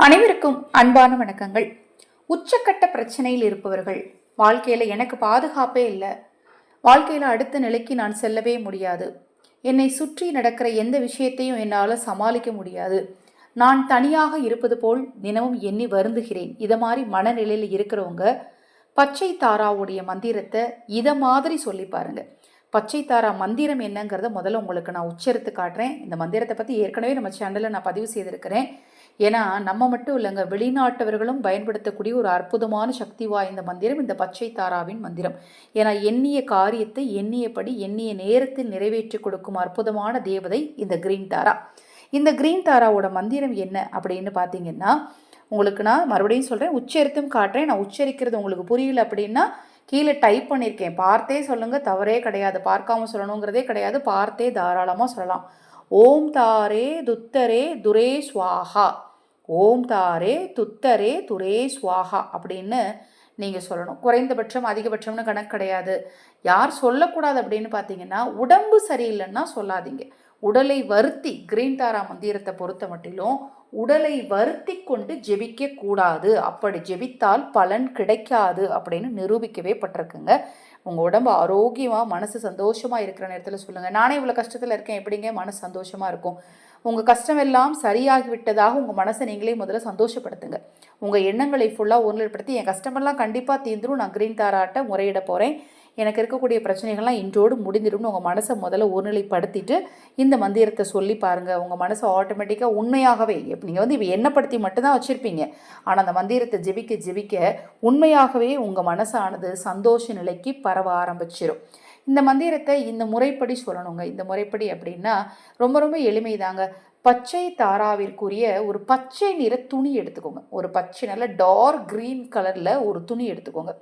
அனைவருக்கும் அன்பான வணக்கங்கள். உச்சக்கட்ட பிரச்சனையில் இருப்பவர்கள் வாழ்க்கையில் எனக்கு பாதுகாப்பே இல்லை. வாழ்க்கையில் அடுத்த நிலைக்கு நான் செல்லவே முடியாது. என்னை சுற்றி நடக்கிற எந்த விஷயத்தையும் என்னால் சமாளிக்க முடியாது. நான் தனியாக இருப்பது போல் தினமும் எண்ணி வருந்துகிறேன். இதை மாதிரி மனநிலையில் இருக்கிறவங்க பச்சை தாராவுடைய மந்திரத்தை இதை மாதிரி சொல்லி பாருங்க. பச்சை தாரா மந்திரம் என்னங்கிறத முதல்ல உங்களுக்கு நான் உச்சரித்து காட்டுறேன். இந்த மந்திரத்தை பற்றி ஏற்கனவே நம்ம சேனலில் நான் பதிவு செய்திருக்கிறேன். ஏன்னா நம்ம மட்டும் இல்லைங்க வெளிநாட்டவர்களும் பயன்படுத்தக்கூடிய ஒரு அற்புதமான சக்தி வாய்ந்த மந்திரம் இந்த பச்சை தாராவின் மந்திரம். ஏன்னா எண்ணிய காரியத்தை எண்ணியபடி எண்ணிய நேரத்தில் நிறைவேற்றி கொடுக்கும் அற்புதமான தேவதை இந்த கிரீன் தாரா. இந்த கிரீன் தாராவோட மந்திரம் என்ன அப்படின்னு பார்த்தீங்கன்னா உங்களுக்கு நான் மறுபடியும் சொல்கிறேன் உச்சரித்தும் காட்டுறேன். நான் உச்சரிக்கிறது உங்களுக்கு புரியல அப்படின்னா கீழே டைப் பண்ணியிருக்கேன். பார்த்தே சொல்லுங்கள் தவறே கிடையாது. பார்க்காம சொல்லணுங்கிறதே கிடையாது. பார்த்தே தாராளமாக சொல்லலாம். ஓம் தாரே துத்தரே துரே ஸ்வாஹா. ஓம் தாரே துத்தரே துரே சுவாகா அப்படின்னு நீங்கள் சொல்லணும். குறைந்தபட்சம் அதிகபட்சம்னு கணக்கு கிடையாது. யார் சொல்லக்கூடாது அப்படின்னு பார்த்தீங்கன்னா உடம்பு சரியில்லைன்னா சொல்லாதீங்க. உடலை வருத்தி கிரீன் தாரா மந்திரத்தை பொறுத்த மட்டிலும் உடலை வருத்தி கொண்டு ஜெபிக்க கூடாது. அப்படி ஜெபித்தால் பலன் கிடைக்காது அப்படின்னு நிரூபிக்கவே பட்டிருக்குங்க. உங்கள் உடம்பு ஆரோக்கியமாக மனசு சந்தோஷமாக இருக்கிற நேரத்தில் சொல்லுங்கள் நானே இவ்வளோ கஷ்டத்தில் இருக்கேன். எப்படிங்க மனசு சந்தோஷமாக இருக்கும்? உங்கள் கஷ்டம் எல்லாம் சரியாகி விட்டதாக உங்கள் மனசை நீங்களே முதல்ல சந்தோஷப்படுத்துங்க. உங்கள் எண்ணங்களை ஃபுல்லாக ஒருநிலைப்படுத்தி என் கஷ்டமெல்லாம் கண்டிப்பாக தீர்ந்துடும் நான் கிரீன் தாராட்ட முறையிட போகிறேன் எனக்கு இருக்கக்கூடிய பிரச்சனைகள்லாம் இன்றோடு முடிஞ்சிடும்னு உங்கள் மனசை முதல்ல ஒருநிலைப்படுத்திட்டு இந்த மந்திரத்தை சொல்லி பாருங்கள் உங்கள் மனசை ஆட்டோமேட்டிக்காக உண்மையாகவே நீங்கள் வந்து இப்போ எண்ணப்படுத்தி மட்டும்தான் வச்சுருப்பீங்க. ஆனால் அந்த மந்திரத்தை ஜெபிக்க ஜெபிக்க உண்மையாகவே உங்கள் மனசானது சந்தோஷ நிலைக்கு பரவ ஆரம்பிச்சிடும் இந்த மந்திரத்தை இந்த முறைப்படி சொல்லணுங்க. இந்த முறைப்படி அப்படின்னா ரொம்ப ரொம்ப எளிமைதாங்க. பச்சை தாராவிற்குரிய ஒரு பச்சை நிற துணி எடுத்துக்கோங்க. ஒரு பச்சை நல்ல டார்க் க்ரீன் கலரில் ஒரு துணி எடுத்துக்கோங்க.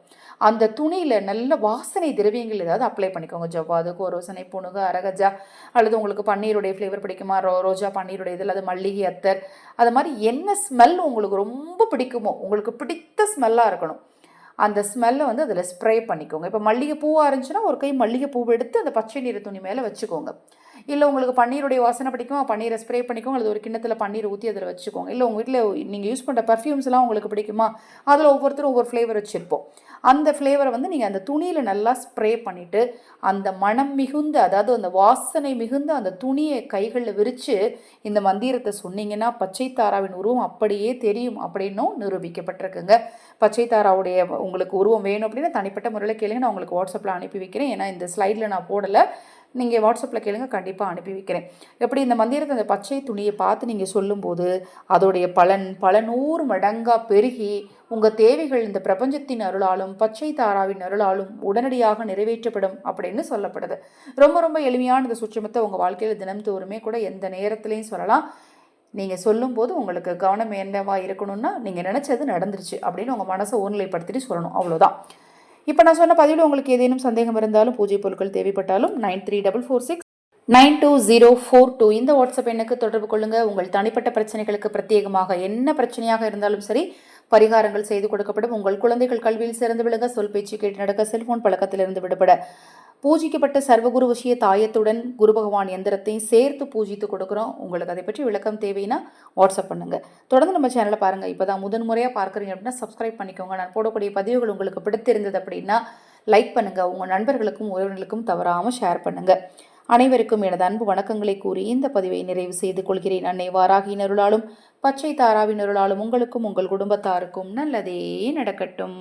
அந்த துணியில் நல்ல வாசனை திரவியங்கள் ஏதாவது அப்ளை பண்ணிக்கோங்க. ஜவ்வாது கோரோசனை புணுகு அரகஜா அல்லது உங்களுக்கு பன்னீருடைய ஃப்ளேவர் பிடிக்குமா? ரோ ரோஜா பன்னீருடைய இதில் அது மல்லிகை அத்தர். அது மாதிரி என்ன ஸ்மெல் உங்களுக்கு ரொம்ப பிடிக்குமோ உங்களுக்கு பிடித்த ஸ்மெல்லாக இருக்கணும். அந்த ஸ்மெல்லை வந்து அதில் ஸ்ப்ரே பண்ணிக்கோங்க. இப்போ மல்லிகைப்பூவாக இருந்துச்சுன்னா ஒரு கை மல்லிகைப்பூவை எடுத்து அந்த பச்சை நிற துணி மேலே வச்சுக்கோங்க. இல்லை உங்களுக்கு பன்னீருடைய வாசனை பிடிக்குமா? பன்னீரை ஸ்ப்ரே பண்ணிக்கோங்க. அல்லது ஒரு கிண்ணத்தில் பன்னீர் ஊற்றி அதில் வச்சுக்கோங்க. இல்லை உங்கள் வீட்டில் நீங்கள் யூஸ் பண்ணுற பர்ஃப்யூம்ஸ்லாம் உங்களுக்கு பிடிக்குமா? அதில் ஒவ்வொருத்தரும் ஒவ்வொரு ஃப்ளேவர் வச்சுருப்போம். அந்த ஃப்ளேவரை வந்து நீங்கள் அந்த துணியில் நல்லா ஸ்ப்ரே பண்ணிவிட்டு அந்த மனம் மிகுந்த அதாவது அந்த வாசனை மிகுந்த அந்த துணியை கைகளில் விரித்து இந்த மந்திரத்தை சொன்னீங்கன்னா பச்சை தாராவின் உருவம் அப்படியே தெரியும் அப்படின்னும் நிரூபிக்கப்பட்டிருக்குங்க. பச்சை தாராவுடைய உங்களுக்கு உருவம் வேணும் அப்படின்னா தனிப்பட்ட முறையில் கேளுங்க. நான் உங்களுக்கு வாட்ஸ்அப்பில் அனுப்பி வைக்கிறேன். ஏன்னா இந்த ஸ்லைடில் நான் போடலை. நீங்கள் வாட்ஸ்அப்பில் கேளுங்க கண்டிப்பாக அனுப்பி வைக்கிறேன். எப்படி இந்த மந்திரத்தை அந்த பச்சை துணியை பார்த்து நீங்கள் சொல்லும்போது அதோடைய பலன் பல நூறு மடங்காக பெருகி உங்கள் தேவைகள் இந்த பிரபஞ்சத்தின் அருளாலும் பச்சை தாராவின் அருளாலும் உடனடியாக நிறைவேற்றப்படும் அப்படின்னு சொல்லப்படுது. ரொம்ப ரொம்ப எளிமையான இந்த சுற்றுமத்தை உங்கள் வாழ்க்கையில் தினம்தோறுமே கூட எந்த நேரத்துலையும் சொல்லலாம். நீங்கள் சொல்லும்போது உங்களுக்கு கவனம் என்னவா இருக்கணும்னா நீங்கள் நினச்சது நடந்துருச்சு அப்படின்னு உங்கள் மனசை ஒருநிலைப்படுத்திட்டு சொல்லணும். அவ்வளோதான் இப்போ நான் சொன்ன பதிவில் உங்களுக்கு ஏதேனும் சந்தேகம் இருந்தாலும் பூஜை பொருட்கள் தேவைப்பட்டாலும் nine three double four six nine two zero four two இந்த வாட்ஸ்அப் எண்ணுக்கு தொடர்பு கொள்ளுங்கள் உங்கள் தனிப்பட்ட பிரச்சனைகளுக்கு பிரத்யேகமாக என்ன பிரச்சனையாக இருந்தாலும் சரி பரிகாரங்கள் செய்து கொடுக்கப்படும். உங்கள் குழந்தைகள் கல்வியில் சிறந்து விழுங்க சொல் பேச்சு கேட்டு நடக்க செல்போன் பழக்கத்திலிருந்து விடுபட. பூஜிக்கப்பட்ட சர்வகுரு விஷய தாயத்துடன் குரு பகவான் எந்திரத்தையும் சேர்த்து பூஜித்து கொடுக்குறோம். உங்களுக்கு அதை பற்றி விளக்கம் தேவைன்னா வாட்ஸ்அப் பண்ணுங்கள் தொடர்ந்து நம்ம சேனலை பாருங்கள் இப்போ தான் முதன் முறையாக பார்க்குறீங்க அப்படின்னா சப்ஸ்கிரைப் பண்ணிக்கோங்க. நான் போடக்கூடிய பதிவுகள் உங்களுக்கு பிடித்திருந்தது அப்படின்னா லைக் பண்ணுங்கள் உங்கள் நண்பர்களுக்கும் உறவினர்களுக்கும் தவறாமல் ஷேர் பண்ணுங்கள் அனைவருக்கும் எனது அன்பு வணக்கங்களை கூறி இந்த பதிவை நிறைவு செய்து கொள்கிறேன். அன்னை வாராகினருளாலும் அருளாலும் பச்சை தாராவினருளாலும் உங்களுக்கும் உங்கள் குடும்பத்தாருக்கும் நல்லதே நடக்கட்டும்.